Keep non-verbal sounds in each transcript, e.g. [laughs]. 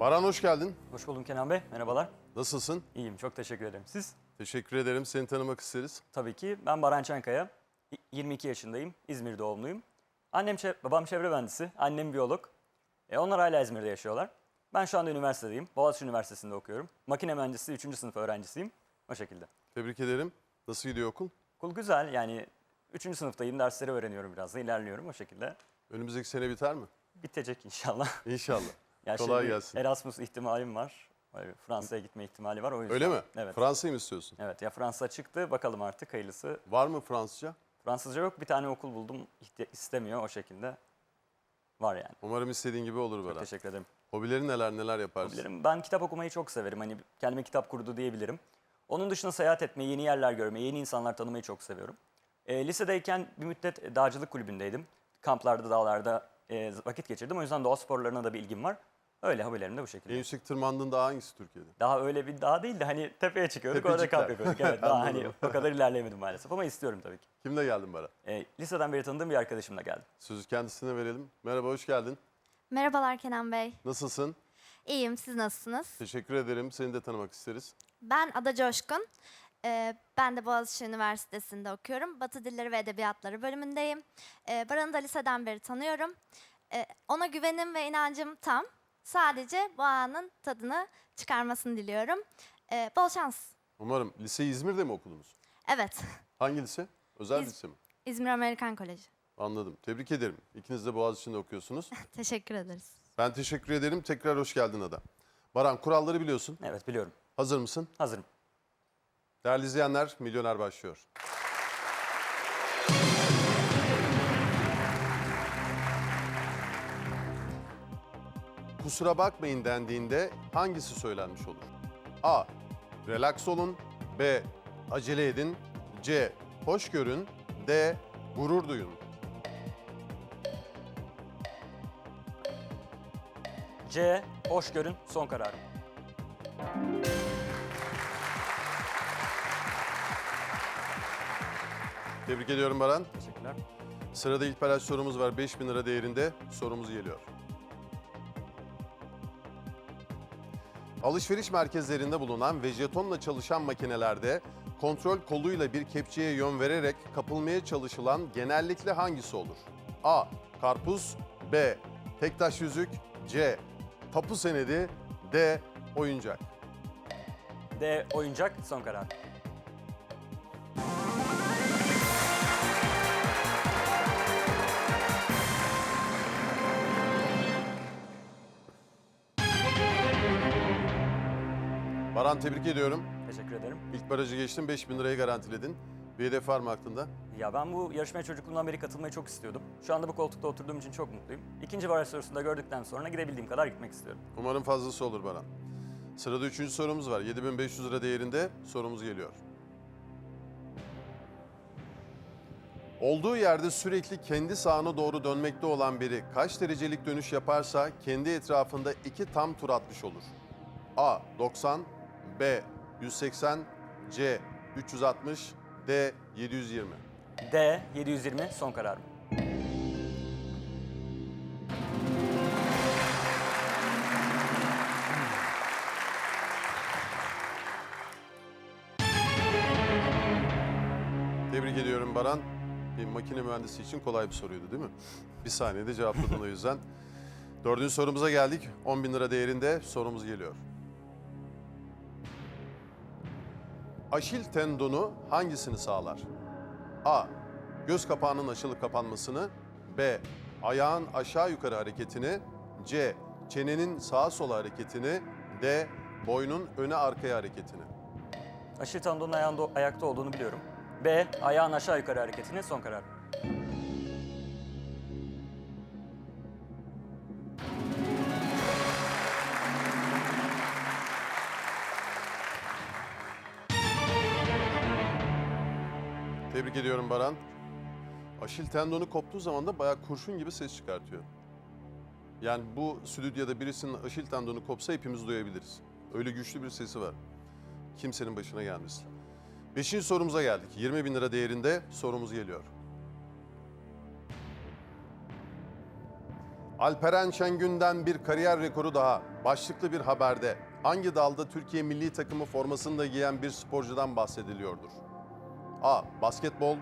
Baran hoş geldin. Hoş buldum Kenan Bey. Merhabalar. Nasılsın? İyiyim. Çok teşekkür ederim. Siz? Teşekkür ederim. Seni tanımak isteriz. Tabii ki. Ben Baran Çankaya. Y- 22 yaşındayım. İzmir doğumluyum. Annem, babam çevre mühendisi. Annem biyolog. E, onlar hala İzmir'de yaşıyorlar. Ben şu anda üniversitedeyim. Boğaziçi Üniversitesi'nde okuyorum. Makine mühendisliği 3. sınıf öğrencisiyim. O şekilde. Tebrik ederim. Nasıl gidiyor okul? Okul güzel. Yani 3. sınıftayım. Dersleri öğreniyorum biraz da. ilerliyorum o şekilde. Önümüzdeki sene biter mi? Bitecek inşallah. [laughs] İnşallah. Ya Kolay şimdi gelsin. Erasmus ihtimalim var. Fransa'ya gitme ihtimali var o yüzden. Öyle mi? Evet. Fransa'yı mı istiyorsun? evet ya Fransa çıktı. Bakalım artık hayırlısı. Var mı Fransızca? Fransızca yok. Bir tane okul buldum. İhti- istemiyor o şekilde. Var yani. Umarım istediğin gibi olur Baran. Teşekkür ederim. Hobilerin neler neler yaparsın? Bilirim. Ben kitap okumayı çok severim. Hani kendime kitap kurdu diyebilirim. Onun dışında seyahat etmeyi, yeni yerler görmeyi, yeni insanlar tanımayı çok seviyorum. E, lisedeyken bir müddet e, dağcılık kulübündeydim. Kamplarda, dağlarda e, vakit geçirdim. O yüzden doğa sporlarına da bir ilgim var. Öyle hobilerim de bu şekilde. En yüksek tırmandığın dağ hangisi Türkiye'de? Daha öyle bir dağ değil de hani tepeye çıkıyorduk orada Tepecikler. kamp yapıyorduk. Evet [laughs] daha hani Anladım. o kadar ilerleyemedim maalesef ama istiyorum tabii ki. Kimle geldin Baran? E, liseden beri tanıdığım bir arkadaşımla geldim. Sözü kendisine verelim. Merhaba, hoş geldin. Merhabalar Kenan Bey. Nasılsın? İyiyim, siz nasılsınız? Teşekkür ederim. Seni de tanımak isteriz. Ben Ada Coşkun. Ee, ben de Boğaziçi Üniversitesi'nde okuyorum. Batı Dilleri ve Edebiyatları bölümündeyim. Ee, Baran'ı da liseden beri tanıyorum. Ee, ona güvenim ve inancım tam. Sadece bu anın tadını çıkarmasını diliyorum. Ee, bol şans. Umarım. Liseyi İzmir'de mi okudunuz? Evet, Hangi lise? Özel İz- lise mi? İzmir Amerikan Koleji. Anladım. Tebrik ederim. İkiniz de Boğaziçi'nde okuyorsunuz. [laughs] Teşekkür ederiz. Ben teşekkür ederim. Tekrar hoş geldin Ada. Baran kuralları biliyorsun. Evet biliyorum. Hazır mısın? Hazırım. Değerli izleyenler, Milyoner başlıyor. Kusura bakmayın dendiğinde hangisi söylenmiş olur? A. Relax olun. B. Acele edin. C. Hoş görün. D. Gurur duyun. C. Hoş görün. Son kararım. Tebrik ediyorum Baran. Teşekkürler. Sırada ilk paylaş sorumuz var. 5000 lira değerinde sorumuz geliyor. Alışveriş merkezlerinde bulunan ve jetonla çalışan makinelerde kontrol koluyla bir kepçeye yön vererek kapılmaya çalışılan genellikle hangisi olur? A. Karpuz B. Tektaş yüzük C. Tapu senedi D. Oyuncak D. Oyuncak. Son karar. Baran tebrik ediyorum. Teşekkür ederim. İlk barajı geçtin 5000 lirayı garantiledin. Bir hedef var mı aklında? Ya ben bu yarışmaya çocukluğumdan beri katılmayı çok istiyordum. Şu anda bu koltukta oturduğum için çok mutluyum. İkinci baraj sorusunda gördükten sonra gidebildiğim kadar gitmek istiyorum. Umarım fazlası olur Baran. Sırada üçüncü sorumuz var. 7500 lira değerinde sorumuz geliyor. Olduğu yerde sürekli kendi sağına doğru dönmekte olan biri kaç derecelik dönüş yaparsa kendi etrafında iki tam tur atmış olur? A. 90 B. 180 C. 360 D. 720 D. 720. Son kararım. Tebrik ediyorum Baran. Bir makine mühendisi için kolay bir soruydu değil mi? Bir saniyede cevapladın o yüzden. [laughs] Dördüncü sorumuza geldik. 10 bin lira değerinde sorumuz geliyor. Aşil tendonu hangisini sağlar? A. Göz kapağının açılıp kapanmasını. B. Ayağın aşağı yukarı hareketini. C. Çenenin sağa sola hareketini. D. Boynun öne arkaya hareketini. Aşil tendonun ayağında, ayakta olduğunu biliyorum. B. Ayağın aşağı yukarı hareketini. Son karar. Ediyorum Baran. Aşil tendonu koptuğu zaman da bayağı kurşun gibi ses çıkartıyor. Yani bu stüdyoda birisinin aşil tendonu kopsa hepimiz duyabiliriz. Öyle güçlü bir sesi var. Kimsenin başına gelmesin. Beşinci sorumuza geldik. 20 bin lira değerinde sorumuz geliyor. Alperen Şengün'den bir kariyer rekoru daha. Başlıklı bir haberde hangi dalda Türkiye milli takımı formasını da giyen bir sporcudan bahsediliyordur? A. Basketbol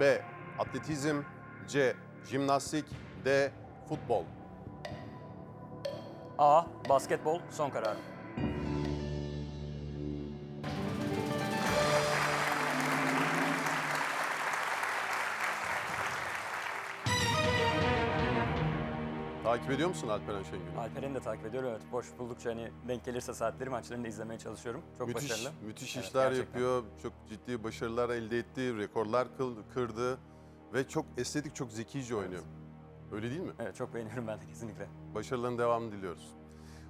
B. Atletizm C. Jimnastik D. Futbol A. Basketbol son karar. Takip ediyor musun Alperen Şengün'ü? Alperen'i de takip ediyorum. Evet, boş buldukça hani denk gelirse saatleri maçlarını da izlemeye çalışıyorum. Çok müthiş, başarılı. müthiş Evet, işler gerçekten. yapıyor. Çok ciddi başarılar elde etti. Rekorlar kırdı. Ve çok estetik, çok zekice oynuyor. Öyle değil mi? Evet, çok beğeniyorum ben de kesinlikle. Başarıların devamını diliyoruz.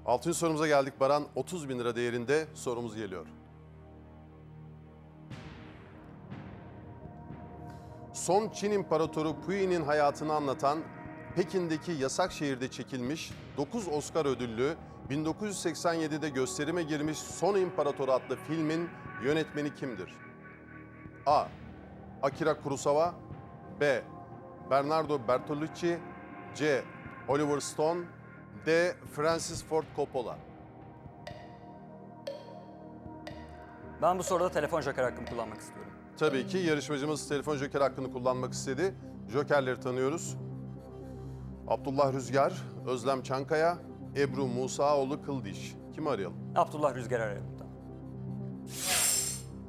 Altıncı sorumuza geldik. Baran 30 bin lira değerinde sorumuz geliyor. Son Çin İmparatoru Puyi'nin hayatını anlatan Pekin'deki yasak şehirde çekilmiş 9 Oscar ödüllü 1987'de gösterime girmiş Son İmparator adlı filmin yönetmeni kimdir? A. Akira Kurosawa B. Bernardo Bertolucci C. Oliver Stone D. Francis Ford Coppola Ben bu soruda telefon joker hakkımı kullanmak istiyorum. Tabii ki yarışmacımız telefon joker hakkını kullanmak istedi. Jokerleri tanıyoruz. Abdullah Rüzgar, Özlem Çankaya, Ebru Musaoğlu Kıldiş. Kimi arayalım? Abdullah Rüzgar arıyorum. Tamam.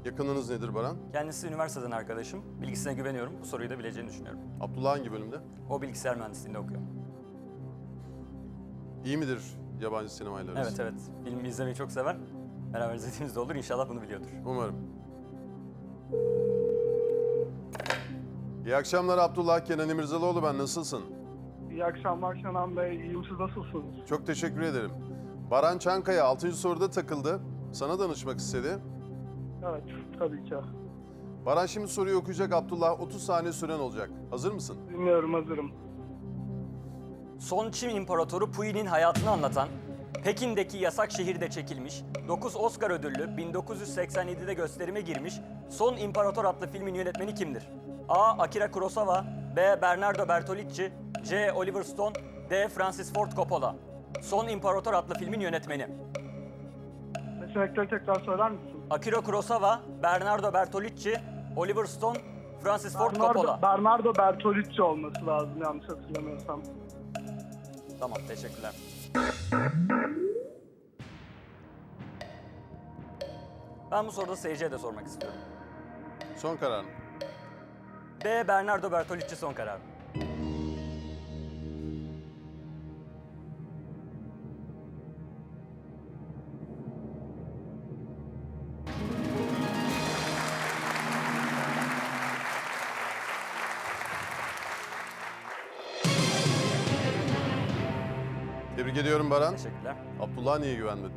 Yakınınız nedir Baran? Kendisi üniversiteden arkadaşım. Bilgisine güveniyorum. Bu soruyu da bileceğini düşünüyorum. Abdullah hangi bölümde? O bilgisayar mühendisliğinde okuyor. İyi midir yabancı sinemayla arası? Evet evet. Film izlemeyi çok sever. Beraber izlediğimizde olur. İnşallah bunu biliyordur. Umarım. İyi akşamlar Abdullah Kenan İmirzalıoğlu ben nasılsın? İyi akşamlar Kenan Bey. İyiyim siz nasılsınız? Çok teşekkür ederim. Baran Çankaya 6. soruda takıldı. Sana danışmak istedi. Evet tabii ki. Baran şimdi soruyu okuyacak Abdullah. 30 saniye süren olacak. Hazır mısın? Dinliyorum hazırım. Son Çin İmparatoru Puyi'nin hayatını anlatan, Pekin'deki yasak şehirde çekilmiş, 9 Oscar ödüllü 1987'de gösterime girmiş Son İmparator adlı filmin yönetmeni kimdir? A. Akira Kurosawa B. Bernardo Bertolucci C. Oliver Stone D. Francis Ford Coppola Son İmparator adlı filmin yönetmeni. Seçenekleri tekrar söyler misin? Akira Kurosawa, Bernardo Bertolucci, Oliver Stone, Francis Ford Coppola. Bernardo, Bernardo Bertolucci olması lazım yanlış hatırlamıyorsam. Tamam, teşekkürler. Ben bu soruda seyirciye de sormak istiyorum. Son kararın. B. Bernardo Bertolucci son karar. Ediyorum Baran. Teşekkürler. Abdullah'a niye güvenmedin?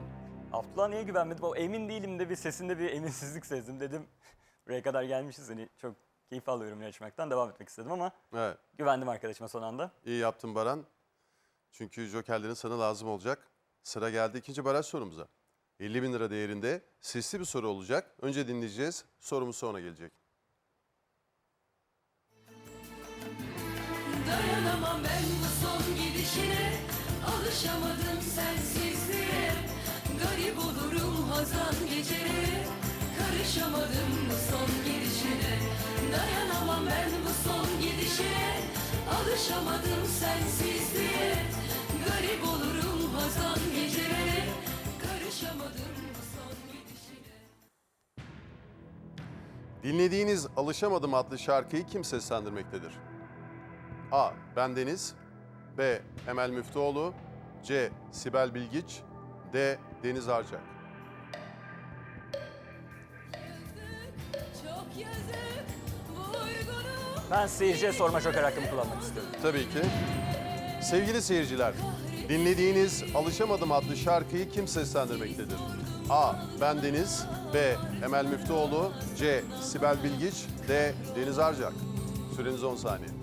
Abdullah niye güvenmedim? O emin değilim de bir sesinde bir eminsizlik sezdim dedim. [laughs] Buraya kadar gelmişiz hani çok keyif alıyorum yarışmaktan devam etmek istedim ama Evet. güvendim arkadaşıma son anda. iyi yaptın Baran. Çünkü jokerlerin sana lazım olacak. Sıra geldi ikinci baraj sorumuza. 50 bin lira değerinde sesli bir soru olacak. Önce dinleyeceğiz. Sorumuz sonra gelecek. Alışamadım sensizliğe. Garip olurum hazan geceleri Karışamadım bu son gidişine. Dayanamam ben bu son gidişine Alışamadım sensizliğe. Garip olurum hazan geceleri Karışamadım Dinlediğiniz Alışamadım adlı şarkıyı kim seslendirmektedir? A. Bendeniz B. Emel Müftüoğlu C. Sibel Bilgiç D. Deniz Arcak Çok yazık bu uygunu Ben seyirciye sorma joker hakkımı kullanmak istiyorum. Tabii ki. Sevgili seyirciler, dinlediğiniz Alışamadım adlı şarkıyı kim seslendirmektedir? A. Bendeniz B. Emel Müftüoğlu C. Sibel Bilgiç D. Deniz Arcak Süreniz 10 saniye.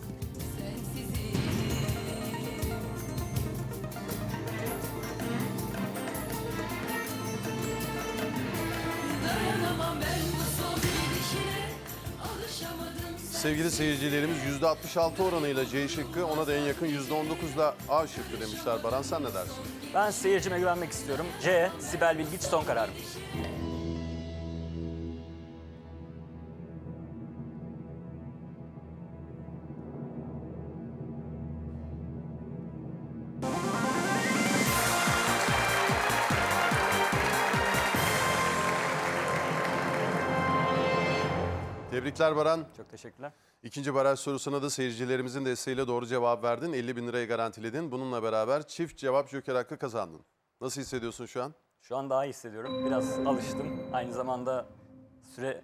Sevgili seyircilerimiz %66 oranıyla C şıkkı, ona da en yakın %19'la A şıkkı demişler. Baran sen ne dersin? Ben seyircime güvenmek istiyorum. C. Sibel Bilgiç son kararım. Tebrikler Baran. Çok teşekkürler. İkinci baraj sorusuna da seyircilerimizin desteğiyle doğru cevap verdin. 50 bin lirayı garantiledin. Bununla beraber çift cevap joker hakkı kazandın. Nasıl hissediyorsun şu an? Şu an daha iyi hissediyorum. Biraz alıştım. Aynı zamanda süre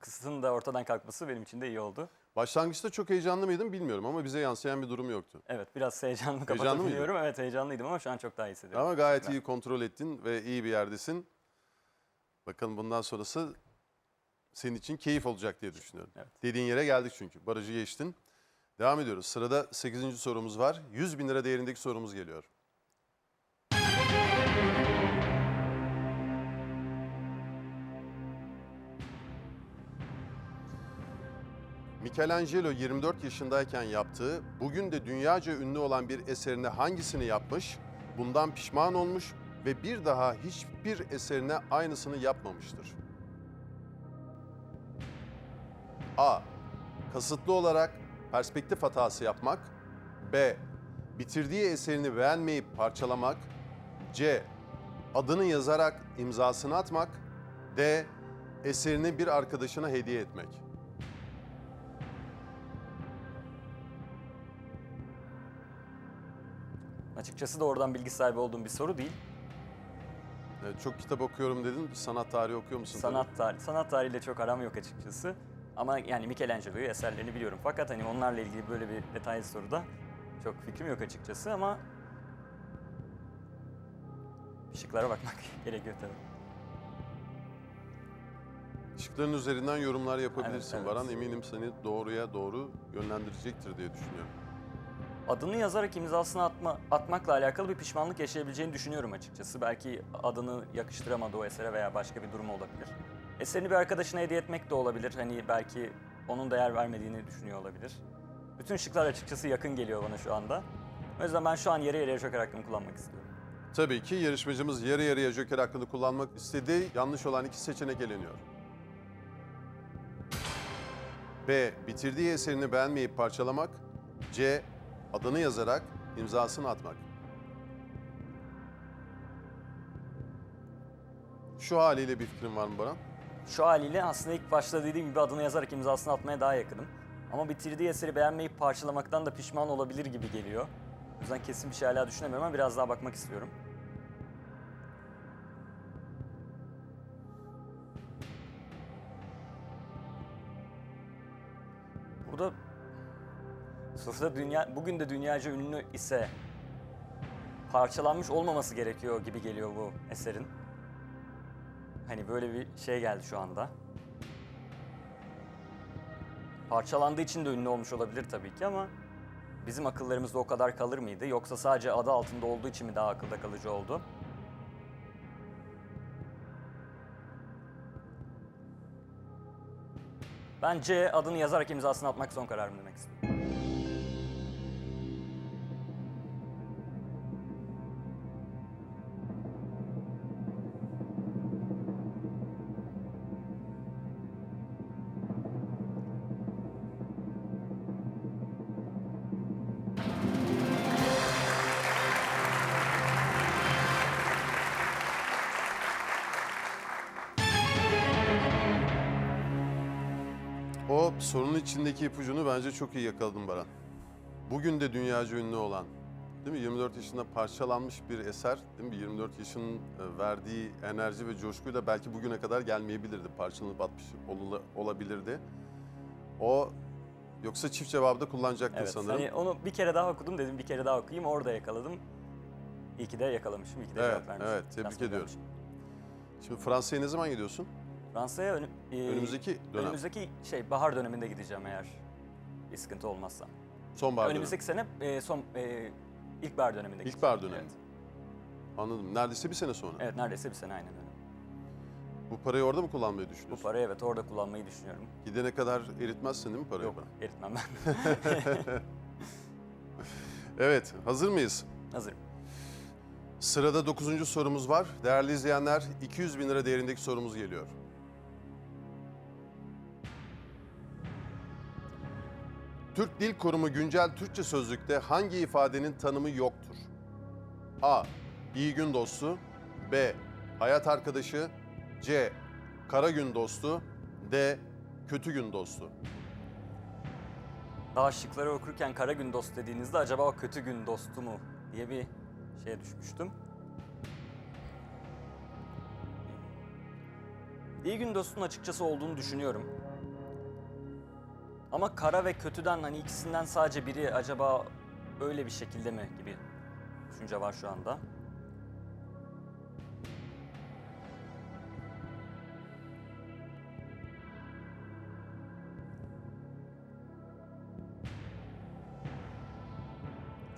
kısıtının da ortadan kalkması benim için de iyi oldu. Başlangıçta çok heyecanlı mıydın bilmiyorum ama bize yansıyan bir durum yoktu. Evet biraz [laughs] heyecanlı kapatabiliyorum. Evet heyecanlıydım ama şu an çok daha iyi hissediyorum. Ama gayet iyi kontrol ettin ve iyi bir yerdesin. Bakalım bundan sonrası senin için keyif olacak diye düşünüyorum. Evet. Dediğin yere geldik çünkü. Barajı geçtin. Devam ediyoruz. Sırada 8. sorumuz var. 100 bin lira değerindeki sorumuz geliyor. Michelangelo 24 yaşındayken yaptığı, bugün de dünyaca ünlü olan bir eserine hangisini yapmış, bundan pişman olmuş ve bir daha hiçbir eserine aynısını yapmamıştır? A. Kasıtlı olarak perspektif hatası yapmak. B. Bitirdiği eserini beğenmeyip parçalamak. C. Adını yazarak imzasını atmak. D. Eserini bir arkadaşına hediye etmek. Açıkçası doğrudan bilgi sahibi olduğum bir soru değil. Evet, çok kitap okuyorum dedin. Sanat tarihi okuyor musun? Sanat tarihi, sanat tarihiyle çok aram yok açıkçası. Ama yani Michelangelo'yu eserlerini biliyorum. Fakat hani onlarla ilgili böyle bir detaylı soruda çok fikrim yok açıkçası ama şıklara bakmak [laughs] gerekiyor tabii. Şıkların üzerinden yorumlar yapabilirsin Evet, evet. Baran. Eminim seni doğruya doğru yönlendirecektir diye düşünüyorum. Adını yazarak imzasını atma, atmakla alakalı bir pişmanlık yaşayabileceğini düşünüyorum açıkçası. Belki adını yakıştıramadığı o esere veya başka bir durum olabilir. Eserini bir arkadaşına hediye etmek de olabilir. Hani belki onun değer vermediğini düşünüyor olabilir. Bütün şıklar açıkçası yakın geliyor bana şu anda. O yüzden ben şu an yarı yarıya joker hakkımı kullanmak istiyorum. Tabii ki yarışmacımız yarı yarıya joker hakkını kullanmak istedi. Yanlış olan iki seçenek eleniyor. B. Bitirdiği eserini beğenmeyip parçalamak. C. Adını yazarak imzasını atmak. Şu haliyle bir fikrin var mı Baran? Şu haliyle aslında ilk başta dediğim gibi adını yazarak imzasını atmaya daha yakınım. Ama bitirdiği eseri beğenmeyip parçalamaktan da pişman olabilir gibi geliyor. O yüzden kesin bir şey hala düşünemiyorum ama biraz daha bakmak istiyorum. Burada sonuçta dünya, bugün de dünyaca ünlü ise parçalanmış olmaması gerekiyor gibi geliyor bu eserin. Hani böyle bir şey geldi şu anda. Parçalandığı için de ünlü olmuş olabilir tabii ki ama bizim akıllarımızda o kadar kalır mıydı? Yoksa sadece adı altında olduğu için mi daha akılda kalıcı oldu? Bence adını yazarak imzasını atmak son kararım demek istiyorum. Sorunun içindeki ipucunu bence çok iyi yakaladın Baran. Bugün de dünyaca ünlü olan, değil mi? 24 yaşında parçalanmış bir eser, değil mi? 24 yaşının e, verdiği enerji ve coşkuyla belki bugüne kadar gelmeyebilirdi. Parçalanıp atmış ol- olabilirdi. O yoksa çift cevabı da kullanacaktın Evet, sanırım. hani onu bir kere daha okudum dedim bir kere daha okuyayım orada yakaladım. İyi ki de yakalamışım, iyi ki de Evet, cevap vermişim. evet, tebrik ediyorum. vermişim. Şimdi Fransa'ya ne zaman gidiyorsun? Fransa'ya önü- e, Önümüzdeki dönem. önümüzdeki şey bahar döneminde gideceğim eğer bir sıkıntı olmazsa. Sonbahar dönemi. önümüzdeki sene e, son e, ilkbahar döneminde gideceğim. İlkbahar dönemi. Evet. Anladım. Neredeyse bir sene sonra. evet, neredeyse bir sene aynen öyle. Bu parayı orada mı kullanmayı Bu düşünüyorsun? parayı evet orada kullanmayı düşünüyorum. Gidene kadar eritmezsin değil mi parayı? Yok eritmem ben. [laughs] Evet, hazır mıyız? Hazırım. Sırada 9. sorumuz var. Değerli izleyenler, 200 bin lira değerindeki sorumuz geliyor. Türk Dil Kurumu güncel Türkçe sözlükte hangi ifadenin tanımı yoktur? A. İyi gün dostu B. Hayat arkadaşı C. Kara gün dostu D. Kötü gün dostu Daha şıkları okurken kara gün dost dediğinizde acaba o kötü gün dostu mu diye bir şeye düşmüştüm. İyi gün dostun açıkçası olduğunu düşünüyorum. Ama kara ve kötüden hani ikisinden sadece biri acaba öyle bir şekilde mi gibi düşünce var şu anda.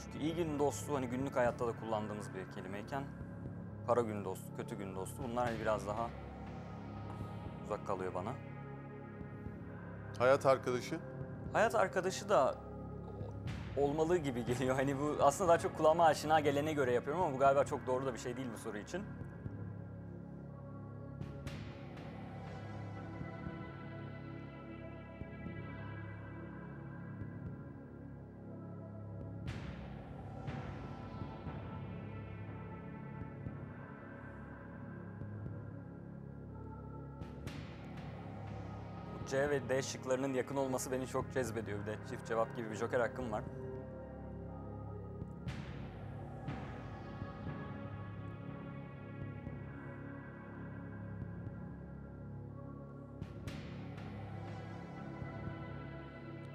Çünkü iyi gün dostu hani günlük hayatta da kullandığımız bir kelimeyken kara gün dostu, kötü gün dostu bunlar hani biraz daha uzak kalıyor bana. Hayat arkadaşı Hayat arkadaşı da olmalı gibi geliyor. Hani bu aslında daha çok kulağıma aşina gelene göre yapıyorum ama bu galiba çok doğru da bir şey değil bu soru için. C ve D şıklarının yakın olması beni çok cezbediyor. Bir de çift cevap gibi bir joker hakkım var.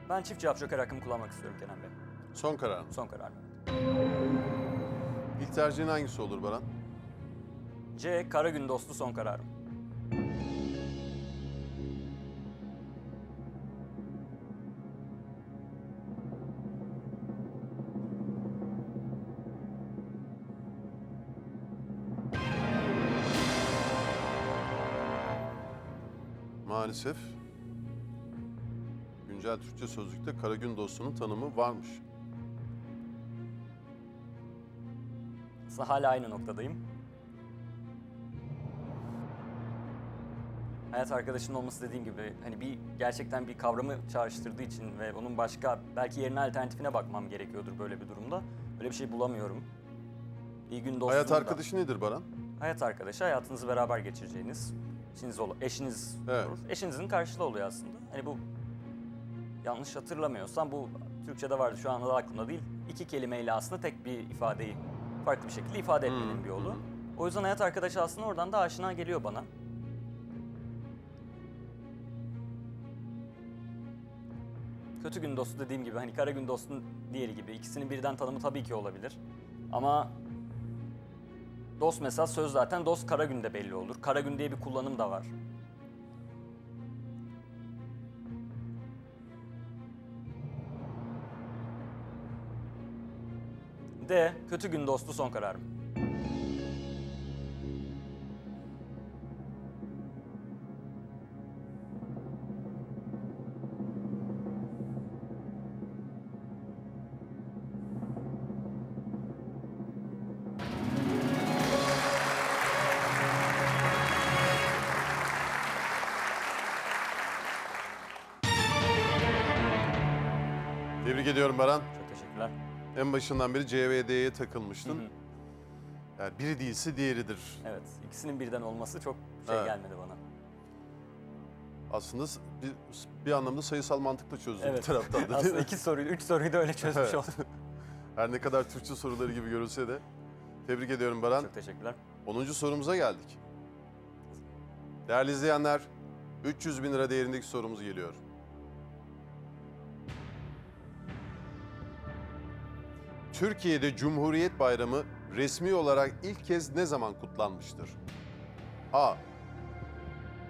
Ben çift cevap joker hakkımı kullanmak istiyorum Kenan Bey. son karar mı? Son karar. İlk tercihin hangisi olur Baran? C. Kara gün dostu son kararım. Maalesef güncel Türkçe sözlükte Karagün dostunun tanımı varmış. Aslında hala aynı noktadayım. Hayat arkadaşının olması dediğim gibi hani bir gerçekten bir kavramı çağrıştırdığı için ve onun başka belki yerine alternatifine bakmam gerekiyordur böyle bir durumda. Öyle bir şey bulamıyorum. İyi gün dostum Hayat da- arkadaşı nedir Baran? Hayat arkadaşı hayatınızı beraber geçireceğiniz eşiniz olur. Eşiniz Evet. olur. Eşinizin karşılığı oluyor aslında. Hani bu yanlış hatırlamıyorsam bu Türkçe'de vardı şu anda da aklımda değil. İki kelimeyle aslında tek bir ifadeyi farklı bir şekilde ifade etmenin Hmm, bir yolu. hı. O yüzden hayat arkadaşı aslında oradan da aşina geliyor bana. Kötü gün dostu dediğim gibi hani kara gün dostun diğeri gibi ikisinin birden tanımı tabii ki olabilir. Ama Dost mesela söz zaten dost kara günde belli olur. Kara gün diye bir kullanım da var. D. Kötü gün dostu son kararım. Ediyorum Baran. Çok teşekkürler. En başından beri C ve D'ye Hı takılmıştın. hı. Yani biri değilse diğeridir. Evet, ikisinin birden olması çok şey Evet. gelmedi bana. Aslında bir, bir anlamda sayısal mantıkla çözdüm Evet. bir taraftan da [laughs] değil Aslında mi? iki soruyu, üç soruyu da öyle çözmüş Evet. oldum. [laughs] Her ne kadar Türkçe soruları gibi görülse de. Tebrik ediyorum Baran. Çok teşekkürler. 10. sorumuza geldik. Değerli izleyenler, 300 bin lira değerindeki sorumuz geliyor. Türkiye'de Cumhuriyet Bayramı resmi olarak ilk kez ne zaman kutlanmıştır? A.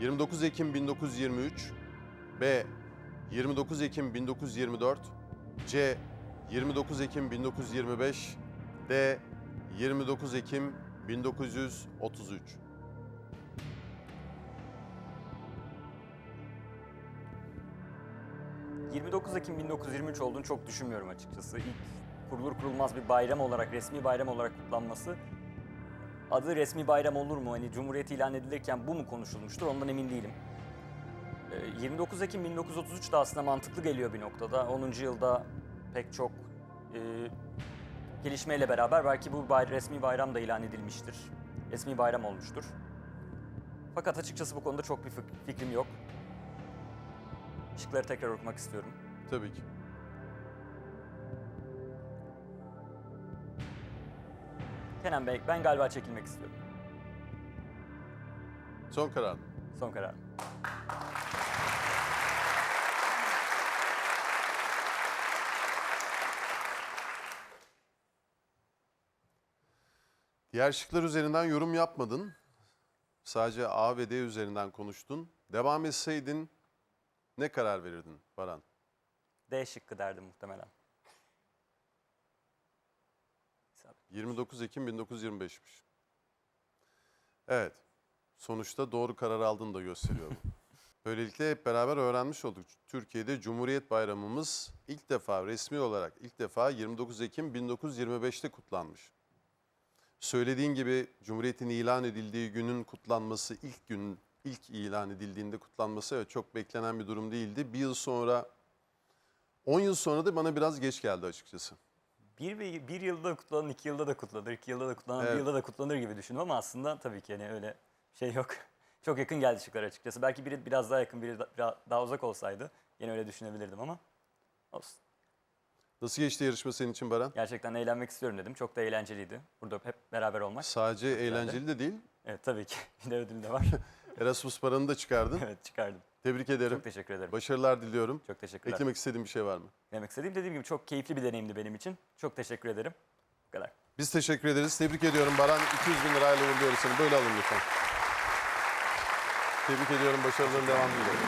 29 Ekim 1923 B. 29 Ekim 1924 C. 29 Ekim 1925 D. 29 Ekim 1933 29 Ekim 1923 olduğunu çok düşünmüyorum açıkçası. İlk kurulur kurulmaz bir bayram olarak, resmi bayram olarak kutlanması. Adı resmi bayram olur mu? Hani Cumhuriyet ilan edilirken bu mu konuşulmuştur? Ondan emin değilim. Ee, 29 Ekim 1933 de aslında mantıklı geliyor bir noktada. 10. yılda pek çok e, gelişmeyle beraber belki bu bay- resmi bayram da ilan edilmiştir. Resmi bayram olmuştur. Fakat açıkçası bu konuda çok bir fik- fikrim yok. Şıkları tekrar okumak istiyorum. Tabii ki. Kenan Bey, ben galiba çekilmek istiyorum. Son karar. Son karar. Diğer şıklar üzerinden yorum yapmadın. Sadece A ve D üzerinden konuştun. Devam etseydin ne karar verirdin Baran? D şıkkı derdim muhtemelen. 29 Ekim 1925'miş. Evet. Sonuçta doğru karar aldığını da gösteriyor bu. [laughs] Böylelikle hep beraber öğrenmiş olduk. Türkiye'de Cumhuriyet Bayramımız ilk defa resmi olarak ilk defa 29 Ekim 1925'te kutlanmış. Söylediğin gibi Cumhuriyet'in ilan edildiği günün kutlanması ilk gün ilk ilan edildiğinde kutlanması evet, çok beklenen bir durum değildi. Bir yıl sonra 10 yıl sonra da bana biraz geç geldi açıkçası. Bir, ve bir yılda kutlanır, iki yılda da kutlanır, iki yılda da kutlanır, Evet. bir yılda da kutlanır gibi düşündüm ama aslında tabii ki hani öyle şey yok. [laughs] Çok yakın geldi şıklar açıkçası. Belki biri biraz daha yakın, biri da- biraz daha uzak olsaydı yine öyle düşünebilirdim ama olsun. Nasıl geçti yarışma senin için Baran? Gerçekten eğlenmek istiyorum dedim. Çok da eğlenceliydi. Burada hep beraber olmak. Sadece eğlenceli de değil, Evet tabii ki. [laughs] Bir de ödül de var. [laughs] Erasmus paranı da çıkardın. [laughs] evet çıkardım. Tebrik ederim. Çok teşekkür ederim. Başarılar diliyorum. Çok teşekkürler. Eklemek istediğin bir şey var mı? Demek istediğim dediğim gibi çok keyifli bir deneyimdi benim için. Çok teşekkür ederim. Bu kadar. Biz teşekkür ederiz. Tebrik ediyorum Baran. 200 bin lirayla uğurluyoruz seni. Böyle alın lütfen. Tebrik ediyorum. Başarıların devamını diliyorum.